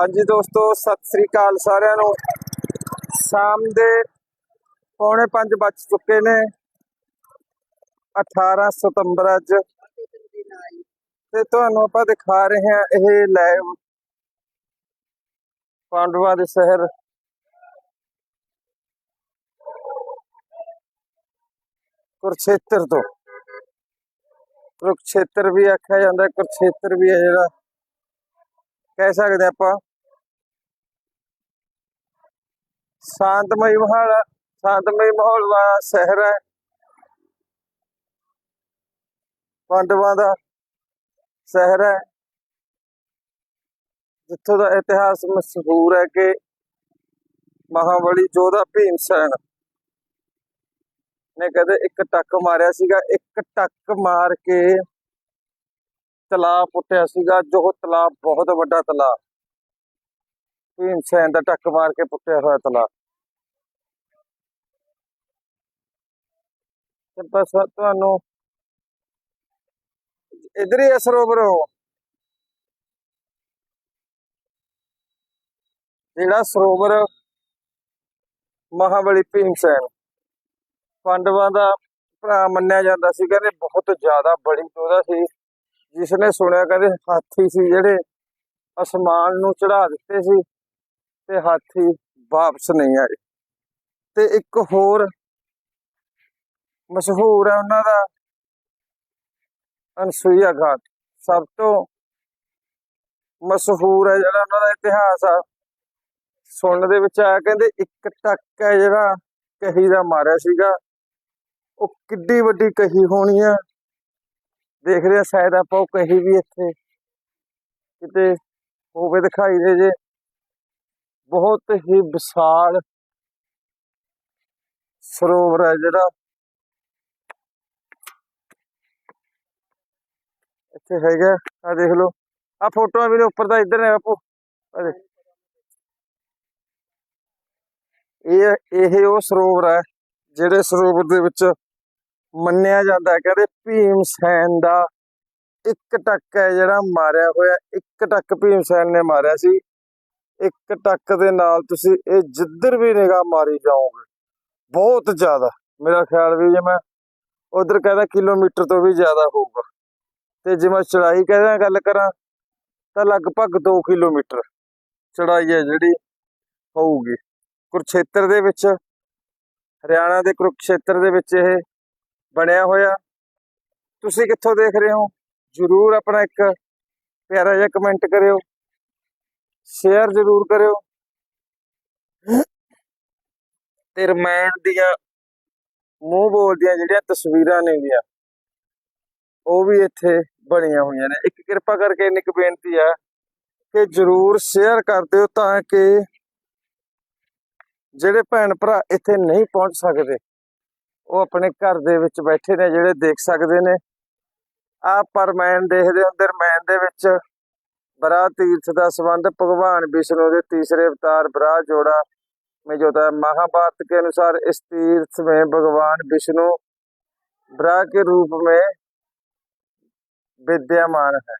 ਹਾਂਜੀ ਦੋਸਤੋ, ਸਤਿ ਸ੍ਰੀ ਅਕਾਲ ਸਾਰਿਆਂ ਨੂੰ। ਸ਼ਾਮ ਦੇ ਪੌਣੇ 5 ਵੱਜ ਚੁੱਕੇ ਨੇ। 18 ਸਤੰਬਰ ਅੱਜ। ਤੇ ਤੁਹਾਨੂੰ ਆਪਾਂ ਦਿਖਾ ਰਹੇ ਹਾਂ ਇਹ ਲਾਈਵ ਪਾਂਡਵਾ ਦੇ ਸ਼ਹਿਰ। ਕੁਰਛੇਤਰ ਤੋਂ। ਕੁਰਕਸ਼ੇਤਰ ਵੀ ਆਖਿਆ ਜਾਂਦਾ ਕੁਰਛੇਤਰ ਵੀ ਹੈ ਜਿਹੜਾ। ਕਹਿ ਸਕਦੇ ਆਪਾਂ। ਸ਼ਾਂਤਮਈ ਮਾਹੌਲ ਸ਼ਾਂਤਮਈ ਮਾਹੌਲ ਵਾਲਾ ਸ਼ਹਿਰ ਹੈ। ਪਾਂਡਵਾਂ ਦਾ ਸ਼ਹਿਰ ਹੈ। ਜਿੱਥੋਂ ਦਾ ਇਤਿਹਾਸ ਮਸ਼ਹੂਰ ਹੈ ਕਿ ਮਹਾਬਲੀ ਜੋਧਾ ਭੀਮ ਸੈਨ ਨੇ ਕਦੇ ਇੱਕ ਟੱਕ ਮਾਰਿਆ ਸੀਗਾ। ਇੱਕ ਟੱਕ ਮਾਰ ਕੇ ਤਲਾਬ ਪੁੱਟਿਆ ਸੀਗਾ, ਜੋ ਤਲਾਬ ਬਹੁਤ ਵੱਡਾ ਤਲਾਬ ਭੀਮ ਸੈਨ ਦਾ ਟੱਕ ਮਾਰ ਕੇ ਪੁੱਟਿਆ ਹੋਇਆ ਤਲਾ ਤੇ ਬਸ ਤੁਹਾਨੂੰ ਇਧਰ ਹੀ ਹੈ ਸਰੋਵਰ ਹੋ ਜਿਹੜਾ ਸਰੋਵਰ ਮਹਾਬਲੀ ਭੀਮ ਸੈਨ। ਪਾਂਡਵਾਂ ਦਾ ਭਰਾ ਮੰਨਿਆ ਜਾਂਦਾ ਸੀ, ਕਹਿੰਦੇ ਬਹੁਤ ਜ਼ਿਆਦਾ ਬੜੀ ਉਹਦਾ ਸੀ। ਜਿਸ ਨੇ ਸੁਣਿਆ, ਕਹਿੰਦੇ ਹਾਥੀ ਸੀ ਜਿਹੜੇ ਅਸਮਾਨ ਨੂੰ ਚੜਾ ਦਿੱਤੇ ਸੀ। ਤੇ ਹਾਥੀ ਵਾਪਸ ਨਹੀਂ ਆਏ। ਤੇ ਇੱਕ ਹੋਰ ਮਸ਼ਹੂਰ ਹੈ ਉਹਨਾਂ ਦਾ ਅਨਸੂਇਆ ਘਾਟ। ਸਭ ਤੋਂ ਮਸ਼ਹੂਰ ਹੈ ਜਿਹੜਾ ਉਹਨਾਂ ਦਾ ਇਤਿਹਾਸ ਆ, ਸੁਣਨ ਦੇ ਵਿੱਚ ਆਇਆ, ਕਹਿੰਦੇ ਇੱਕ ਟੱਕ ਹੈ ਜਿਹੜਾ ਕਹੀ ਦਾ ਮਾਰਿਆ ਸੀਗਾ। ਉਹ ਕਿੱਡੀ ਵੱਡੀ ਕਹੀ ਹੋਣੀ ਆ। ਦੇਖਦੇ ਆ ਸ਼ਾਇਦ ਆਪਾਂ ਉਹ ਕਹੀ ਵੀ ਇੱਥੇ ਕਿਤੇ ਹੋਵੇ ਦਿਖਾਈ ਦੇ ਜੇ। ਬਹੁਤ ਹੀ ਵਿਸ਼ਾਲ ਸਰੋਵਰ ਹੈ ਜਿਹੜਾ। ਇੱਥੇ ਹੈਗਾ ਆ ਦੇਖ ਲਓ। ਆ ਫੋਟੋਆਂ ਵੀ ਨੇ ਉੱਪਰ ਦਾ, ਇੱਧਰ ਨੇ ਬਾਪੂ। ਇਹ ਇਹ ਉਹ ਸਰੋਵਰ ਹੈ ਜਿਹੜੇ ਸਰੋਵਰ ਦੇ ਵਿੱਚ ਮੰਨਿਆ ਜਾਂਦਾ ਹੈ। ਕਹਿੰਦੇ ਭੀਮ ਸੈਨ ਦਾ ਇੱਕ ਟੱਕ ਹੈ ਜਿਹੜਾ ਮਾਰਿਆ ਹੋਇਆ। ਇੱਕ ਟੱਕ ਭੀਮ ਸੈਨ ਨੇ ਮਾਰਿਆ ਸੀ। ਇੱਕ ਟੱਕ ਦੇ ਨਾਲ ਤੁਸੀਂ ਇਹ ਜਿੱਧਰ ਵੀ ਨਿਗਾਹ ਮਾਰੀ ਜਾਓਗੇ, ਬਹੁਤ ਜ਼ਿਆਦਾ। ਮੇਰਾ ਖਿਆਲ ਵੀ ਜੇ ਮੈਂ ਉਧਰ ਕਹਿੰਦਾ ਕਿਲੋਮੀਟਰ ਤੋਂ ਵੀ ਜ਼ਿਆਦਾ ਹੋਊਗਾ। ਤੇ ਜੇ ਮੈਂ ਚੜਾਈ ਕਹਿੰਦਾ ਗੱਲ ਕਰਾਂ, ਤਾਂ ਲਗਭਗ 2 ਕਿਲੋਮੀਟਰ ਚੜਾਈ ਹੈ ਜਿਹੜੀ ਹੋਊਗੀ। ਕੁਰਕਸ਼ੇਤਰ ਦੇ ਵਿੱਚ, ਹਰਿਆਣਾ ਦੇ ਕੁਰਕਸ਼ੇਤਰ ਦੇ ਵਿੱਚ ਇਹ ਬਣਿਆ ਹੋਇਆ। ਤੁਸੀਂ ਕਿੱਥੋਂ ਦੇਖ ਰਹੇ ਹੋ? ਜਰੂਰ ਆਪਣਾ ਇੱਕ ਪਿਆਰਾ ਜਿਹਾ ਕਮੈਂਟ ਕਰਿਓ। ਸ਼ੇਅਰ ਜਰੂਰ ਕਰਿਓ। ਤੇ ਰਮਾਇਣ ਦੀਆਂ ਮੂੰਹ ਬੋਲਦੀਆਂ ਜਿਹੜੀਆਂ ਤਸਵੀਰਾਂ ਨੇਗੀਆਂ ਉਹ ਵੀ ਇੱਥੇ ਬਣੀਆਂ ਹੋਈਆਂ ਨੇ। ਇੱਕ ਕਿਰਪਾ ਕਰਕੇ ਇੰਨੀ ਕੁ ਬੇਨਤੀ ਹੈ ਕਿ ਜਰੂਰ ਸ਼ੇਅਰ ਕਰ ਦਿਓ ਤਾਂ ਕਿ ਜਿਹੜੇ ਭੈਣ ਭਰਾ ਇੱਥੇ ਨਹੀਂ ਪਹੁੰਚ ਸਕਦੇ, ਉਹ ਆਪਣੇ ਘਰ ਦੇ ਵਿੱਚ ਬੈਠੇ ਨੇ, ਜਿਹੜੇ ਦੇਖ ਸਕਦੇ ਨੇ। ਆ ਪਰਮੈਨ ਦੇਖਦੇ ਹੁੰਦੇ ਰਮੈਨ ਦੇ ਵਿੱਚ ਬਰਾ ਤੀਰਥ ਦਾ ਸੰਬੰਧ ਭਗਵਾਨ ਵਿਸ਼ਨੂੰ ਦੇ ਤੀਸਰੇ ਅਵਤਾਰ ਬਰਾ ਜੋੜਾ में जो होता है महाभारत के अनुसार इस तीर्थ में भगवान विष्णु ब्रा के रूप में विद्यमान है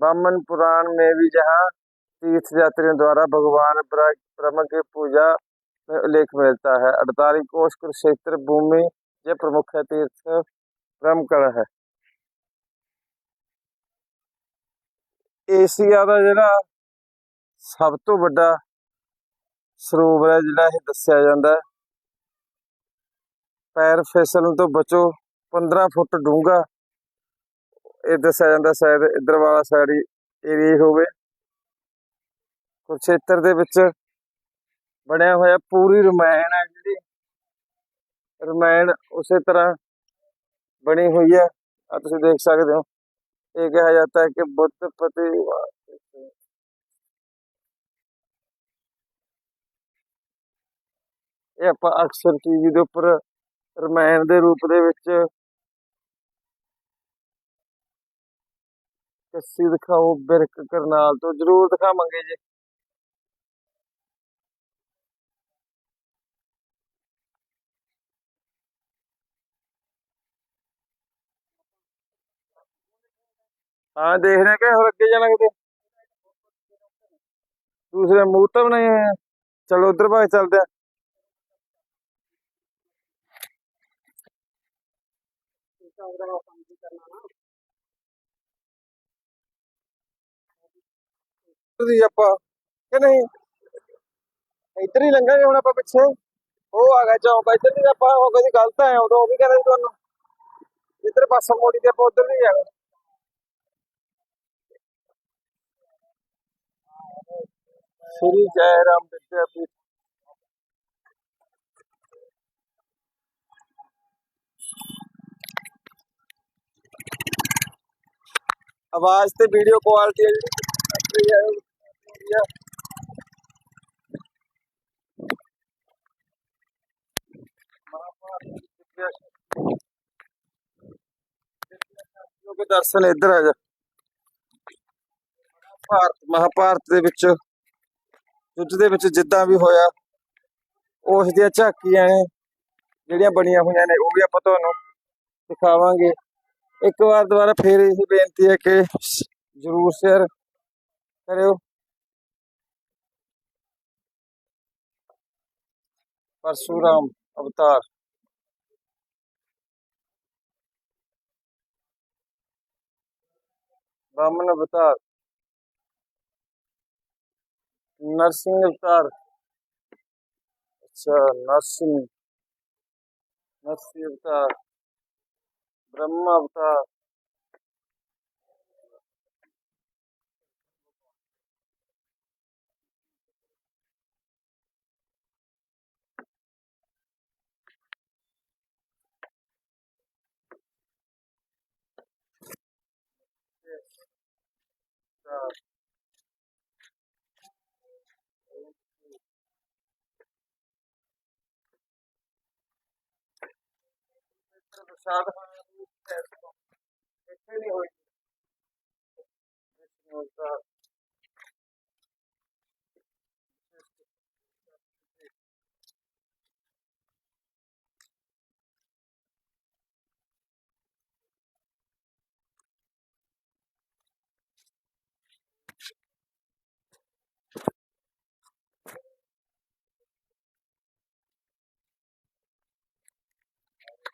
वामन पुराण में भी जहाँ तीर्थ यात्रियों द्वारा भगवान ब्रा ब्रह्म की पूजा में उल्लेख मिलता है अड़तालीस कोष कुरुक्षेत्र भूमि ये प्रमुख है तीर्थ ब्रह्मकड़ है ਏਸ਼ੀਆ ਦਾ ਜਿਹੜਾ ਸਭ ਤੋਂ ਵੱਡਾ ਸਰੋਵਰ ਹੈ, ਜਿਹੜਾ ਇਹ ਦੱਸਿਆ ਜਾਂਦਾ ਹੈ। ਪੈਰ ਫਿਸਲਣ ਤੋਂ ਬਚੋ 15 ਫੁੱਟ ਡੂੰਘਾ, ਇਹ ਦੱਸਿਆ ਜਾਂਦਾ ਸ਼ਾਇਦ ਇਧਰ ਵਾਲਾ ਸਾਈਡ ਏਰੀਆ ਹੋਵੇ। ਕੁਰਕਸ਼ੇਤਰ ਦੇ ਵਿੱਚ ਬਣਿਆ ਹੋਇਆ ਪੂਰੀ ਰਮਾਇਣ ਹੈ, ਜਿਹੜੀ ਰਮਾਇਣ ਉਸੇ ਤਰ੍ਹਾਂ ਬਣੀ ਹੋਈ ਹੈ। ਆ ਤੁਸੀਂ ਦੇਖ ਸਕਦੇ ਹੋ। ਇਹ ਕਿਹਾ ਜਾਂਦਾ ਹੈ ਕਿ ਬੁੱਧ ਪਤੀ ਇਹ ਆਪਾਂ ਅਕਸਰ ਟੀਵੀ ਦੇ ਉੱਪਰ ਰਮਾਇਣ ਦੇ ਰੂਪ ਦੇ ਵਿੱਚ ਕੱਸੀ ਦਿਖਾਓ ਬਿਰਕ ਕਰਨਾਲ ਤੋਂ ਜ਼ਰੂਰ ਦਿਖਾਵਾਂਗੇ ਜੀ। ਹਾਂ ਦੇਖ ਰਹੇ ਕਿ ਹੋਰ ਅੱਗੇ ਜਾਣਾ ਕਿਤੇ ਦੂਸਰੇ ਮੂੰਹ ਤਾਂ ਬਣਾਏ ਹੋਏ ਆ ਚਲੋ ਉਧਰ ਭਾਗ ਚੱਲਦੇ ਆ ਦੀ ਆਪਾਂ ਕਿ ਨਹੀਂ ਇੱਧਰ ਹੀ ਲੰਘਾਂਗੇ ਹੁਣ ਆਪਾਂ ਪਿੱਛੇ ਉਹ ਆ ਗਿਆ ਚੌਂਕ ਇੱਧਰ ਦੀ ਆਪਾਂ ਹੋ ਕਦੀ ਗਲਤ ਆਏ ਉਦੋਂ ਉਹ ਵੀ ਕਹਿੰਦੇ ਸੀ ਤੁਹਾਨੂੰ ਇੱਧਰ ਪਾਸਾ ਮੋੜੀ ਤੇ ਆਪਾਂ ਉਧਰ ਨਹੀਂ ਜਾਣਾ ਸ੍ਰੀ ਜੈ ਰਾਮ ਵਿਦਿਆਪੀਠ ਆਵਾਜ਼ ਤੇ ਵੀਡੀਓ ਕੁਆਲਿਟੀ ਹੈ ਜਿਹੜੀ ਹੈ ਉਹ ਵਧੀਆ। ਲੋਕ ਦਰਸ਼ਨ ਇੱਧਰ ਆ ਜਾ ਭਾਰਤ ਮਹਾਭਾਰਤ ਦੇ ਵਿੱਚ ਯੁੱਧ ਦੇ ਵਿੱਚ ਜਿੱਦਾਂ ਵੀ ਹੋਇਆ, ਉਸ ਦੀਆਂ ਝਾਕੀਆਂ ਨੇ, ਜਿਹੜੀਆਂ ਬਣੀਆਂ ਹੋਈਆਂ ਨੇ, ਉਹ ਵੀ ਆਪਾਂ ਤੁਹਾਨੂੰ ਦਿਖਾਵਾਂਗੇ। ਇੱਕ ਵਾਰ ਦੁਬਾਰਾ ਫੇਰ ਇਹ ਬੇਨਤੀ ਹੈ ਕਿ ਜਰੂਰ ਸ਼ੇਅਰ ਕਰਿਓ। ਪਰਸ਼ੂਰਾਮ ਅਵਤਾਰ। ਬਾਮਨ ਅਵਤਾਰ। नरसिंह अवतार अच्छा नरसिंह नरसिंह अवतार ब्रह्मा अवतार अवतार। ਪ੍ਰਸਾਦ ਇੱਥੇ ਨਹੀਂ ਹੋਈ ਵਿਸ਼ਨੂੰ ਅਵਤਾਰ